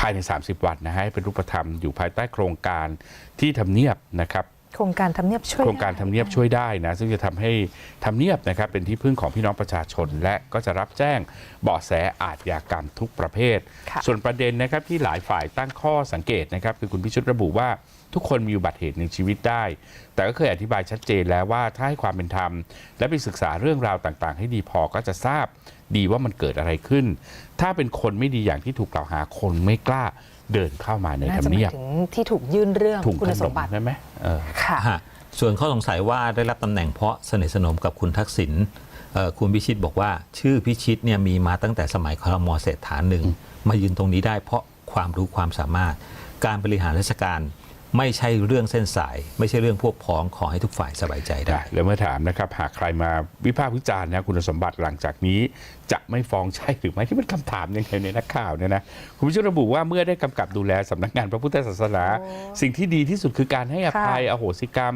S3: ภายใน 30 วันนะฮะให้เป็นรูปธรรมอยู่ภายใต้โครงการที่ทำเนียบนะครับ
S2: โครงการทำเนียบช่วย
S3: โครงการทำเนียบช่วยได้นะ ซึ่งจะทำให้ทำเนียบนะครับเป็นที่พึ่งของพี่น้องประชาชน และก็จะรับแจ้งเบาะแสอาชญากรรมทุกประเภท
S2: ค่ะ
S3: ส่วนประเด็นนะครับที่หลายฝ่ายตั้งข้อสังเกตนะครับคือคุณพิชุตระบุว่าทุกคนมีอุบัติเหตุในชีวิตได้ แต่ก็เคยอธิบายชัดเจนแล้วว่าถ้าให้ความเป็นธรรม และไปศึกษาเรื่องราวต่างๆ ให้ดีพอก็จะทราบดีว่ามันเกิดอะไรขึ้น ถ้าเป็นคนไม่ดีอย่างที่ถูกกล่าวหาคนไม่กล้า เดินเข้ามาใน
S2: น่า
S3: ทำ
S2: จะห
S3: เนี
S2: มายย
S3: บ
S2: ถึงที่ถูกยื่นเรื่อง
S3: ถุง
S2: คุ
S3: ข
S2: ณ
S3: น
S2: ส
S3: ม
S2: มบัติ
S3: ใช่ไหมเออ
S2: ค่ะ
S4: ฮะส่วนข้อสงสัยว่าได้รับตำแหน่งเพราะสนิทสนมกับคุณทักษิณเอ่อคุณพิชิตบอกว่า ชื่อพิชิตเนี่ยมีมาตั้งแต่สมัยครมเศรษฐาหนึ่งมายืนตรงนี้ได้เพราะความรู้ความสามารถ การบริหารราชการ ไม่ใช่เรื่องเส้นสาย ไม่ใช่เรื่องพวกพ้องขอให้ทุกฝ่ายสบายใจได้
S3: ได้ แล้วเมื่อถามนะครับ หากใครมาวิพากษ์วิจารณ์นะคุณสมบัติหลังจากนี้ จะไม่ฟ้องใช่หรือไม่ที่เป็นคำถามยังไงในนักข่าวเนี่ยนะคุณผู้ชมระบุว่าเมื่อได้กำกับดูแลสำนักงานพระพุทธศาสนา สิ่งที่ดีที่สุดคือการให้อภัยอโหสิกรรม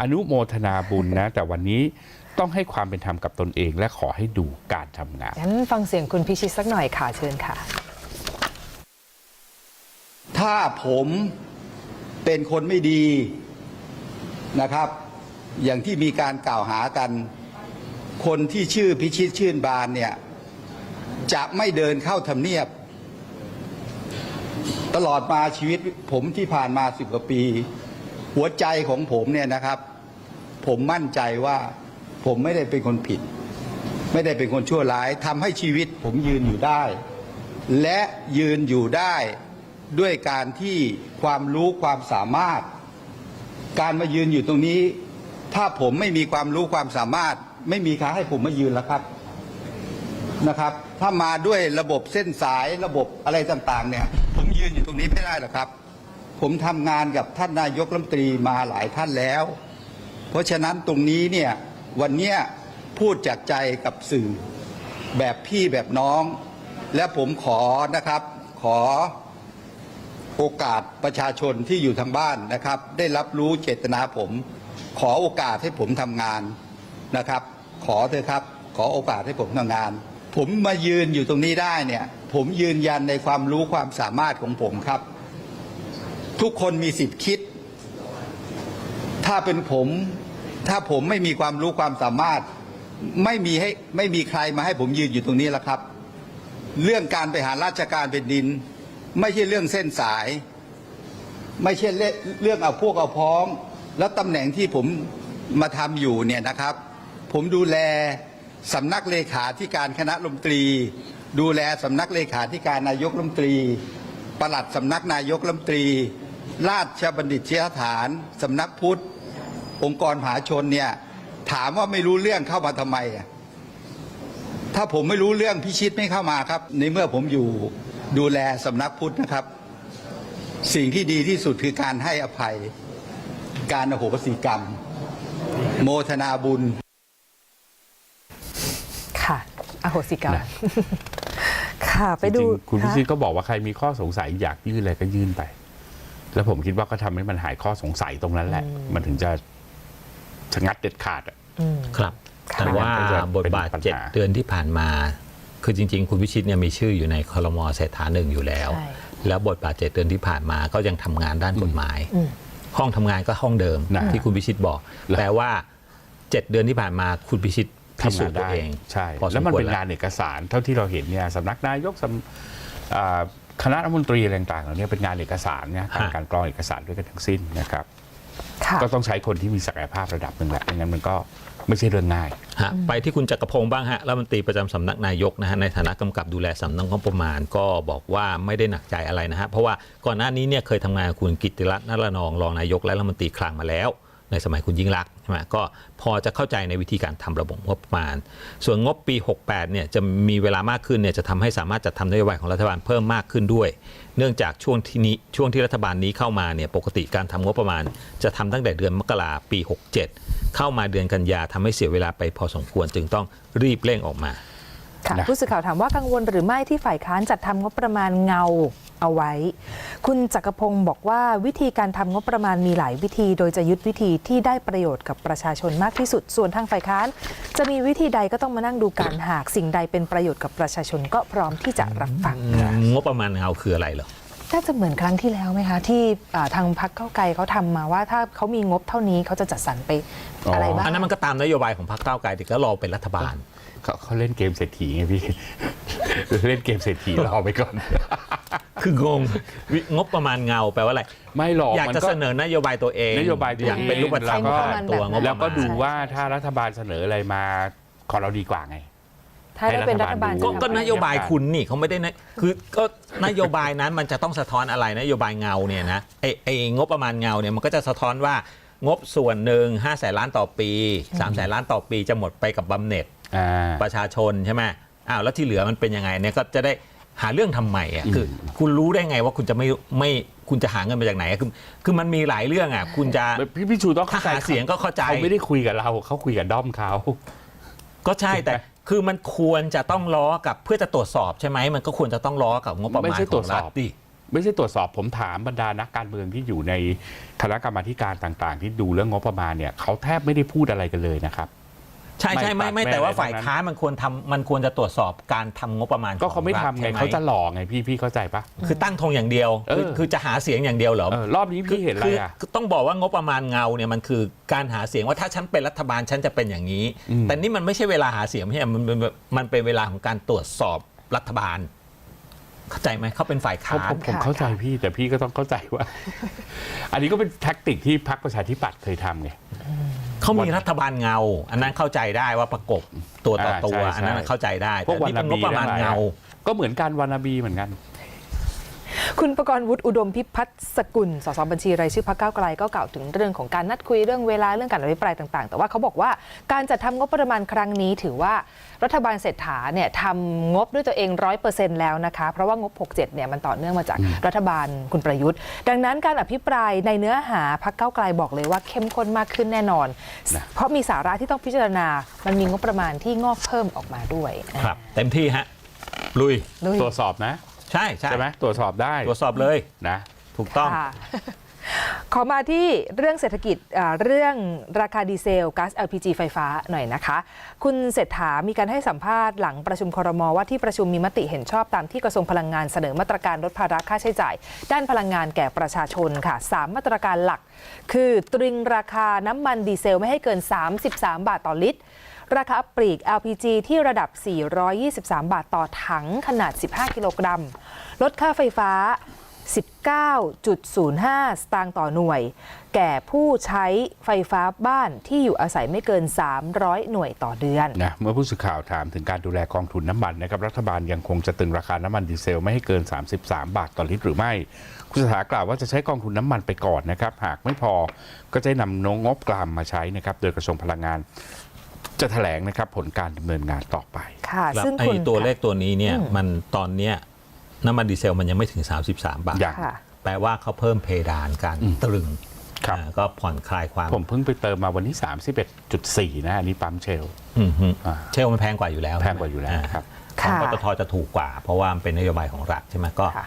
S3: อนุโมทนาบุญนะ แต่วันนี้ต้องให้ความเป็นธรรมกับตนเอง และขอให้ดูการทำงาน
S2: งั้นฟังเสียงคุณพิชิตสักหน่อยค่ะเชิญค่ะ
S5: ถ้าผม เป็นคนไม่ดีนะครับ อย่างที่มีการกล่าวหากัน คนที่ชื่อพิชิตชื่นบานเนี่ยจะไม่เดินเข้าทำเนียบ ตลอดมาชีวิตผมที่ผ่านมาสิบกว่าปี หัวใจของผมเนี่ยนะครับ ผมมั่นใจว่าผมไม่ได้เป็นคนผิด ไม่ได้เป็นคนชั่วร้ายทำให้ชีวิตผมยืนอยู่ได้ และยืนอยู่ได้ ด้วยการที่ความรู้ความสามารถ การมายืนอยู่ตรงนี้ ถ้าผมไม่มีความรู้ความสามารถ ไม่มีใครให้ผมมายืนแล้วครับนะครับ ถ้ามาด้วยระบบเส้นสายระบบอะไรต่างๆ เนี่ย ผมยืนอยู่ตรงนี้ไม่ได้หรอกครับ ผมทำงานกับท่านนายกรัฐมนตรีมาหลายท่านแล้ว เพราะฉะนั้นตรงนี้เนี่ยวันเนี้ยพูดจากใจกับสื่อแบบพี่แบบน้อง และผมขอนะครับขอ โอกาสประชาชนที่อยู่ทางบ้านนะครับ ได้รับรู้เจตนาผม ขอโอกาสให้ผมทำงานนะครับ ขอเถอะครับ ขอโอกาสให้ผมทำงาน ผมมายืนอยู่ตรงนี้ได้เนี่ย ผมยืนยันในความรู้ความสามารถของผมครับ ทุกคนมีสิทธิ์คิด ถ้าเป็นผม ถ้าผมไม่มีความรู้ความสามารถ ไม่มีให้ไม่มีใครมาให้ผมยืนอยู่ตรงนี้แล้วครับ เรื่องการไปหาราชการเป็นดิน ไม่ใช่เรื่องเส้นสาย ไม่ใช่เรื่องเอาพวกเอาพ้อง แล้วตำแหน่งที่ผมมาทำอยู่เนี่ยนะครับ ผมดูแลสำนักเลขาธิการคณะรัฐมนตรี ดูแลสำนักเลขาธิการนายกรัฐมนตรีปลัดสำนักนายกรัฐมนตรี ราชบัณฑิตยสถานสำนักพุทธ องค์กรมหาชนเนี่ยถามว่าไม่รู้เรื่องเข้ามาทำไม ถ้าผมไม่รู้เรื่องพิชิตไม่เข้ามาครับ ในเมื่อผมอยู่ ดูแลสำนักพุทธนะครับ สิ่งที่ดีที่สุดคือการให้อภัย การอโหสิกรรม โมทนาบุญ
S2: ค่ะอโหสิกรรม
S3: นะ
S2: ค่ะ ไป
S3: จ
S2: ดู
S3: ริงๆคุณพิชิตะก็บอกว่าใครมีข้อสงสัยอยากยื่นอะไรก็ยื่นไป แล้วผมคิดว่าก็ทำให้มันหายข้อสงสัยตรงนั้นแหละ มันถึงจะชะงัดเด็ดขาดอะ
S2: อืม
S4: ครับ
S2: ค่ะ
S4: แต่ว่า
S3: ก็จะ
S4: บทบาท
S3: เป็นปัญหา
S4: เจ็ดเดือนที่ผ่านมา คือจริง ๆ คุณพิชิตเนี่ยมีชื่ออยู่ในคอรมอเศรษฐาหนึ่งอยู่แล้ว
S2: ใช่
S4: แล้วบทบาทเจ็ดเดือนที่ผ่านมาก็ยังทำงานด้านกฎหมาย
S2: อืม
S4: ห้องทำงานก็ห้องเดิม
S3: นะ
S4: ที่คุณพิชิตบอก
S3: แล้ว
S4: แต่ว่าเจ็ดเดือนที่ผ่านมาคุณพิชิตพิ
S3: ทำ
S4: สู
S3: งา
S4: จ
S3: น
S4: น์ตัว
S3: ได้
S4: เอง
S3: ใช่
S4: พอส
S3: แล้วมัน
S4: ควร
S3: เป็นงานเอกสารเท่าที่เราเห็นเนี่ยสำนักนายกสำอ่าคณะรัฐมนตรีอะไรต่างๆเหล่านี้เป็นงานเอกสารเนี่ยการการกรองเอกสารด้วยกันทั้งสิ้นนะครับ
S2: ค่ะ
S3: ก็ต้องใช้คนที่มีศักยภาพระดับหนึ่งแหละไม่งั้นมันก็ ไม่ใช่เรื่องง่าย
S4: ฮะไปที่คุณจักรพงศ์บ้างฮะรัฐมนตรีประจำสำนักนายกนะฮะในฐานะกำกับดูแลสำนักงบประมาณก็บอกว่าไม่ได้หนักใจอะไรนะฮะเพราะว่าก่อนหน้านี้เนี่ยเคยทำงานกับคุณกิตติรัตน์นรนองรองนายกและรัฐมนตรีคลังมาแล้ว ในสมัยคุณยิ่งรักใช่ไหมก็พอจะเข้าใจในวิธีการทำระบบงบประมาณ ส่วนงบปี 68เนี่ยจะมีเวลามากขึ้นเนี่ยจะทำให้สามารถจัดทำนโยบายของรัฐบาลเพิ่มมากขึ้นด้วย เนื่องจากช่วงที่นี้ช่วงที่รัฐบาลนี้เข้ามาเนี่ยปกติการทำงบประมาณ จะทำตั้งแต่เดือนมกราปี 67 เข้ามาเดือนกันยาทำให้เสียเวลาไปพอสมควรจึงต้องรีบเร่งออกมา
S2: ค่ะ
S3: นะ
S2: ผู้สื่อข่าวถามว่ากังวลหรือไม่ที่ฝ่ายค้านจัดทำงบประมาณเงาเอาไว้ คุณจักรพงศ์บอกว่าวิธีการทำงบประมาณมีหลายวิธี โดยจะยึดวิธีที่ได้ประโยชน์กับประชาชนมากที่สุด ส่วนทางฝ่ายค้าน จะมีวิธีใดก็ต้องมานั่งดูกันหากสิ่งใดเป็นประโยชน์กับประชาชนก็พร้อมที่จะรับฟัง
S4: งบประมาณเงาคืออะไรเหรอ
S2: น่าจะเหมือนครั้งที่แล้วไหมคะ ที่อ่าทางพรรคเก้าวไกลเขาทำมาว่าถ้าเขามีงบเท่านี้เขาจะจัดสรรไป
S3: อ๋ออ
S2: อะไรบ้าง
S4: อันนั้นมันก็ตามนโยบายของพรรคก้าวไกลแต่ก็รอเป็นรัฐบาล
S3: เขาเขาเล่นเกมเศรษฐีไงพี่ เล่นเกมเศรษฐีรอไปก่อน
S4: คืองงวิงบประมาณเงาแปลว่าอะไร
S3: ไม่หรอก
S4: อยาก
S3: มัน
S4: จะเสนอนโยบายตัวเอง
S3: นโยบายตัว
S4: อย่างเป็นรูปธรรม
S3: แล้วก็
S4: ผ่านตัวงบ
S3: แล้วก็
S4: ประมาณ
S3: ดูว่าถ้ารัฐบาลเสนออะไรมาของเราดีกว่าไง
S2: ถ้าได้เป็นรัฐบาล
S3: ให้
S2: จะ
S4: ก็
S2: ทำ
S4: ก็
S2: อะไร
S4: นโยบายคุณนี่เขาไม่ได้นะคือก็นโยบายนั้นมันจะต้องสะท้อนอะไรนโยบายเงาเนี่ยนะไอไองบประมาณเงาเนี่ยมันก็จะสะท้อนว่างบส่วนหนึ่ง5้าแสนล้านต่อปี3ามแสนล้านต่อปีจะหมดไปกับบำเหน็จ
S3: อ่า
S4: ประชาชนใช่ไหมอ้าวแล้วที่เหลือมันเป็นยังไงเนี่ยก็จะได้หาเรื่องทำใหม่อะคือ คุณรู้ได้ไงว่าคุณจะไม่ไม่คุณจะหาเงินมาจากไหนอะคือคือมันมีหลายเรื่องอะคุณจะ
S3: พี่พี่ชูต้อง
S4: ถ้า
S3: เข้าใจ
S4: หาเสียงก็เข้าใจ
S3: เขาไม่ได้คุยกับเราเขาคุยกับด้อมเขา
S4: ก็ใช่แต่คือมันควรจะต้องล้อกับเพื่อจะตรวจสอบใช่ไหมมันก็ควรจะต้องล้อกับงบประ
S3: ไม่
S4: มาณ
S3: ใช่
S4: ข
S3: ตร
S4: อ
S3: วจ
S4: ง
S3: ส
S4: รั
S3: อ
S4: ฐ
S3: บ
S4: ดิ
S3: ไม่ใช่ตรวจสอบผมถามบรรดานักการเมืองที่อยู่ในคณะกรรมาธิการต่าง ๆ ที่ดูเรื่องงบประมาณเนี่ยเขาแทบไม่ได้พูดอะไรกันเลยนะครับ
S4: ใช่ใช่ไม่ไม่
S3: ตัด
S4: แต่ว่า
S3: อะไร
S4: ฝ่าย
S3: ทั้ง
S4: ค้านมันควรทำมันควรจะตรวจสอบการทำงบประมาณ
S3: ก็เขาไม่
S4: ของรัฐ
S3: ทำไง
S4: ใช่ห
S3: เขาจะหลอกไงพี่พี่เข้าใจปะ
S4: คือตั้งธงอย่างเดียว
S3: เออ
S4: คือคือจะหาเสียงอย่างเดียวเหรอ
S3: เออรอบนี้พี่เห็นอะไร
S4: คือ
S3: อะ
S4: คือต้องบอกว่างบประมาณเงาเนี่ยมันคือการหาเสียงว่าถ้าฉันเป็นรัฐบาลฉันจะเป็นอย่างนี้
S3: อืม
S4: แต่นี่มันไม่ใช่เวลาหาเสียงไม่ใช่มันเป็นมันเป็นเวลาของการตรวจสอบรัฐบาล เข้าใจไหมเขาเป็นฝ่าย
S3: เขา
S4: ค้า
S3: ผ
S4: น
S3: มผม
S2: ค่ะ
S3: เข้าใจพี่แต่พี่ก็ต้องเข้าใจว่า อันนี้ก็เป็นแท็กติกที่พรรคประชาธิปัตย์เคยทำไง
S4: เขามีรัฐบาลเงา อันนั้นเข้าใจได้ว่าประกบตัวต่อตัว
S3: อ่าใช่
S4: อันนั้น
S3: ใช่
S4: เข้าใจได้
S3: พวก
S4: แต่
S3: วัน
S4: นี่
S3: นา
S4: เป็นง
S3: บี
S4: บประมาณ
S3: ทั้งหลาย
S4: เงา
S3: ก็เหมือนการวานาบีเหมือนกัน
S2: คุณประกรณ์วุฒิอุดมพิพัฒน์สกุล สสบัญชีรายชื่อพรรคก้าวไกลก็กล่าวถึงเรื่องของการนัดคุยเรื่องเวลาเรื่องการอภิปรายต่าง ๆ แต่ว่าเขาบอกว่าการจัดทำงบประมาณครั้งนี้ ถือว่ารัฐบาลเศรษฐาเนี่ยทำงบด้วยตัวเองร้อยเปอร์เซ็นต์แล้วนะคะเพราะว่างบ 67 เนี่ยมันต่อเนื่องมาจากรัฐบาลคุณประยุทธ์ ดังนั้นการอภิปรายในเนื้อหาพรรคก้าวไกลบอกเลยว่าเข้มข้นมากขึ้นแน่นอน
S3: นะ
S2: เพราะมีสาระที่ต้องพิจารณา มันมีงบประมาณที่งอกเพิ่มออกมาด้วย
S4: ครับเต็มที่ฮะลุย
S2: ด้วย
S3: ตรวจสอบนะ
S4: ใช่ใช่
S3: ใช่ไหมตรวจสอบได้
S4: ตรวจสอบเลย
S3: นะ
S4: ถูกต้อง
S2: ค่ะขอมาที่เรื่องเศรษฐกิจอ่าเรื่องราคาดีเซลก๊าซ LPG ไฟฟ้าหน่อยนะคะ คุณเศรษฐามีการให้สัมภาษณ์หลังประชุมครมว่าที่ประชุมมีมติเห็นชอบตามที่กระทรวงพลังงานเสนอมาตรการลดภาระค่าใช้จ่าย ด้านพลังงานแก่ประชาชนค่ะ 3 มาตรการหลัก คือตรึงราคาน้ำมันดีเซลไม่ให้เกิน 33 บาทต่อลิตร ราคาปลีก LPG ที่ระดับ 423 บาทต่อถังขนาด 15 กิโลกรัม ลดค่าไฟฟ้า 19.05 สตางค์ต่อหน่วย แก่ผู้ใช้ไฟฟ้าบ้านที่อยู่อาศัยไม่เกิน 300 หน่วยต่อเดือน
S3: นะเมื่อผู้สื่อข่าวถามถึงการดูแลกองทุนน้ำมันนะครับรัฐบาลยังคงจะตึงราคาน้ำมันดีเซลไม่ให้เกิน 33 บาทต่อลิตรหรือไม่ คุณสถากล่าวว่าจะใช้กองทุนน้ำมันไปก่อนนะครับ หากไม่พอก็จะนำนงบกลามมาใช้นะครับโดยกระทรวงพลังงาน จะแถลงนะครับผลการดำเนินงานต่อไป
S2: ค่ะ
S4: ครับ
S2: ซึ่ง
S4: ไอ้
S2: คุณ
S4: ตัวเลขตัวนี้เนี่ย
S2: อืม
S4: มันตอนเนี้ยน้ำมันดีเซลมันยังไม่ถึง 33 บาท
S3: ยัง
S2: ค่ะ
S4: แปลว่าเขาเพิ่มเพดานการ
S3: อืม
S4: ตรึง
S3: ครับ
S4: อ่าก็ผ่อนคลายความ
S3: ผมเพิ่งไปเติมมาวันที่ 31.4 นะอันนี้ปั๊มเชล
S4: อืมฮึ
S3: อ่า
S4: เชลมันแพงกว่าอยู่แล้ว
S3: แพงกว่าอยู่แล้วครับ
S4: ของ
S2: ค่ะ
S4: ปตทจะถูกกว่า เพราะว่ามันเป็นนโยบายของรัฐใช่ไหมก็
S2: ค่ะ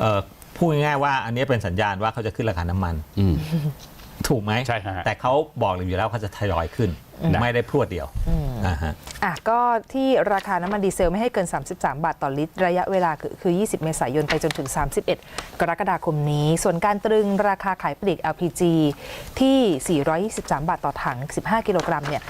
S4: เอ่อพูดง่ายๆว่าอันนี้เป็นสัญญาณว่าเขาจะขึ้นราคาน้ำมัน
S3: อืม
S4: ถูกไหม
S3: ใช่ฮะ
S4: แต่เขาบอกอยู่แล้วเขาจะทยอยขึ้น
S3: นะ
S4: ไม่ได้พรวดเดียวอ่าฮะ
S2: อะก็ที่ราคาน้ำมันดีเซลไม่ให้เกิน 33 บาทต่อลิตร ระยะเวลาคือคือ 20 เมษายนไปจนถึง 31 กรกฎาคมนี้ ส่วนการตรึงราคาขายปลีก LPG ที่ 423 บาทต่อถัง 15 กิโลกรัมเนี่ย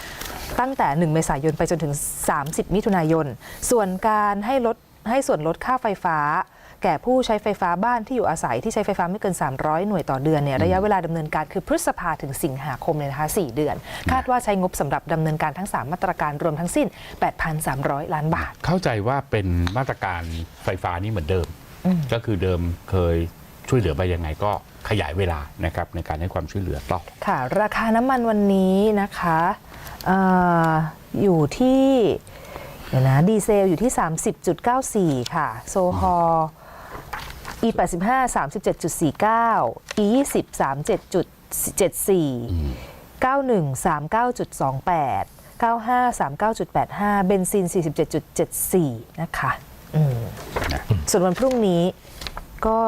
S2: ตั้งแต่ 1 เมษายนไปจนถึง 30 มิถุนายน ส่วนการให้ลดให้ส่วนลดค่าไฟฟ้าแก่ผู้ใช้ไฟฟ้าบ้านที่อยู่อาศัยที่ใช้ไฟฟ้าไม่เกิน 300 หน่วยต่อเดือนเนี่ยระยะเวลาดำเนินการคือพฤษภาถึงสิงหาคมเลยนะคะ4เดือน คาดว่าใช้งบสำหรับดำเนินการทั้ง 3 มาตรการรวมทั้งสิ้น 8,300 ล้านบาท
S3: เข้าใจว่าเป็นมาตรการไฟฟ้านี่เหมือนเดิม ก็คือเดิมเคยช่วยเหลือไปยังไงก็ขยายเวลานะครับในการให้ความช่วยเหลือต่อ
S2: ค่ะ ราคาน้ำมันวันนี้นะคะเอออยู่ที่เดี๋ยวนะดีเซลอยู่ที่ 30.94 ค่ะ โซฮอล์ e 85 37.49 e 20 37.74 91 39.28 95 39.85 เบนซิน 47.74 นะคะอืม
S3: นะ
S2: ส่วนวันพรุ่งนี้ก็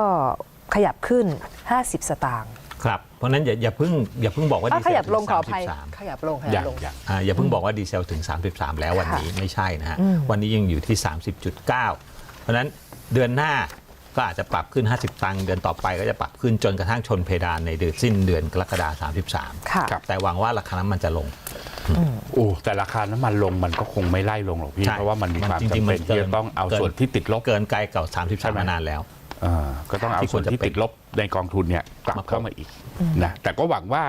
S2: ขยับขึ้น 50 สตางค์
S4: ครับ เพราะฉะนั้นอย่าอย่าเพิ่งอย่าเพิ่งบอกว่า
S2: อะ
S4: ดีเซ
S2: ข
S4: ล
S2: ยับลงขออ
S4: ถึ
S2: ภัย
S4: 33
S2: ขยับลงข
S3: อ
S2: ยั
S3: ย่า
S2: บ
S3: ง
S2: ลง
S3: อย่าง
S4: อ่าอย่าเพิ่งบอกว่าดีเซลถึง 33 แล้ววันนี้ไม่ใช่นะฮะ วันนี้ยังอยู่ที่ 30.9 เพราะฉะนั้นเดือนหน้า ก็อาจจะปรับขึ้น 50 ตังค์เดือนต่อไปก็จะปรับขึ้นจนกระทั่งชนเพดานในเดือนสิ้นเดือนกรกฎาคม33
S2: ค่ะ
S3: ครับ
S4: แต่หวังว่าราคาน้ำมันจะลง
S3: โอ้แต่ราคาน้ำมันลงมันก็คงไม่ไล่ลงหรอกพี่
S4: ใช่
S3: เพราะว่ามันมี
S4: มัน
S3: ความ
S4: จริง
S3: จำ
S4: ๆมั
S3: เป็น
S4: นเกิ
S3: ที่
S4: น
S3: จะต้องเอา
S4: เกิน
S3: ส่วนที่ติดลบ
S4: เกินไกลกับ
S3: ใช่ไหม
S4: 33มานานแล้ว
S3: เอ่อก็ต้องเอา
S4: ที่ค
S3: ส่
S4: ว
S3: ว
S4: ร
S3: น
S4: จะ
S3: ที่
S4: เป็น
S3: ติดลบในกองทุนเนี่ยกลับ
S4: มา
S3: เข้ามาอีกนะแต่ก็หวังว่า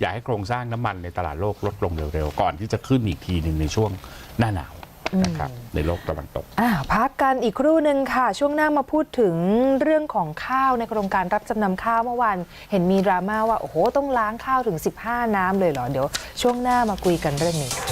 S3: อย่าให้โครงสร้างน้ำมันในตลาดโลกลดลงเร็วๆ ก่อนที่จะขึ้นอีกทีหนึ่งในช่วงหน้าหนาว นะครับในโลกตะวันตก
S2: อ่าพักกันอีกครู่หนึ่งค่ะ ช่วงหน้ามาพูดถึงเรื่องของข้าวในโครงการรับจำนำข้าวเมื่อวานเห็นมีดราม่าว่าโอ้โหต้องล้างข้าวถึง 15 น้ำเลยเหรอเดี๋ยวช่วงหน้ามาคุยกันเรื่องนี้ค่ะ